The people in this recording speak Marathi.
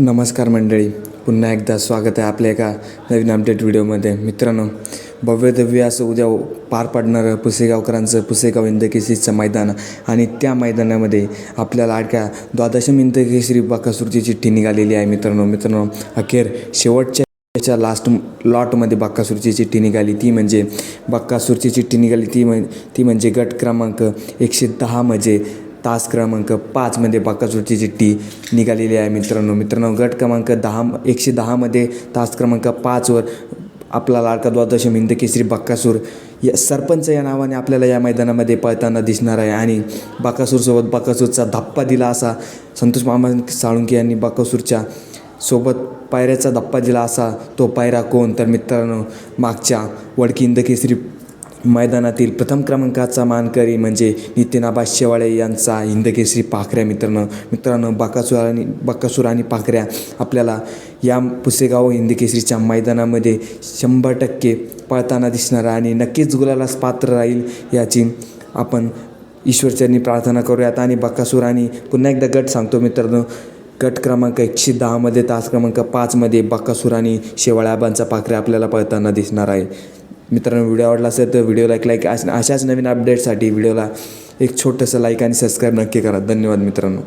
नमस्कार मंडळी. पुन्हा एकदा स्वागत आहे आपल्या एका नवीन अपडेट व्हिडिओमध्ये. मित्रांनो भव्यदव्य असं उद्या पार पाडणारं पुसेगावकरांचं पुसेगाव इंदकेसरीचं मैदान आणि त्या मैदानामध्ये आपल्याला अडक्या द्वादशम इंदकेसरी बाकासुरची चिठ्ठी निघालेली आहे मित्रांनो. मित्रांनो अखेर शेवटच्या त्याच्या लास्ट लॉटमध्ये बाक्कासूरची चिठ्ठी निघाली. ती म्हणजे बाक्कासूरची चिठ्ठी निघाली. ती म्हण ती म्हणजे गट क्रमांक एकशे दहा म्हणजे तास क्रमांक पाचमध्ये बक्कासूरची चिठ्ठी निघालेली आहे मित्रांनो. मित्रांनो गट क्रमांक दहा एकशे दहामध्ये तास क्रमांक पाचवर आपला लाडका द्वादशम हिंद केसरी बक्कासूर या सरपंच या नावाने आपल्याला या मैदानामध्ये पळताना दिसणार आहे आणि बक्कासूरसोबत बाकासूरचा धप्पा दिला असा संतोष मामा साळुंके यांनी बाकासूरच्या सोबत पायऱ्याचा धप्पा दिला असा. तो पायरा कोण? तर मित्रांनो मागच्या वडकी इंदकेसरी मैदानातील प्रथम क्रमांकाचा मानकरी म्हणजे नितीनाबा शेवाळे यांचा हिंदकेसरी पाखऱ्या मित्रांनो. मित्रांनो बाकासूर आणि बकासूर आणि पाखऱ्या आपल्याला या पुसेगाव हिंदकेसरीच्या मैदानामध्ये शंभर टक्के पळताना दिसणार आहे आणि नक्कीच गुलालास पात्र राहील याची आपण ईश्वरचरणी प्रार्थना करूयात आणि बकासूर आणि पुन्हा एकदा गट सांगतो मित्रांनो. गट क्रमांक एकशे दहामध्ये तास क्रमांक पाचमध्ये बक्कासूर आणि शेवाळ्याबांचा पाखरे आपल्याला पळताना दिसणार आहे. मित्रांनो व्हिडिओ आवडला असेल तर व्हिडिओला एक लाईक अशाच नवीन अपडेटसाठी व्हिडिओला एक छोटंसं लाईक आणि सबस्क्राईब नक्की करा. धन्यवाद मित्रांनो.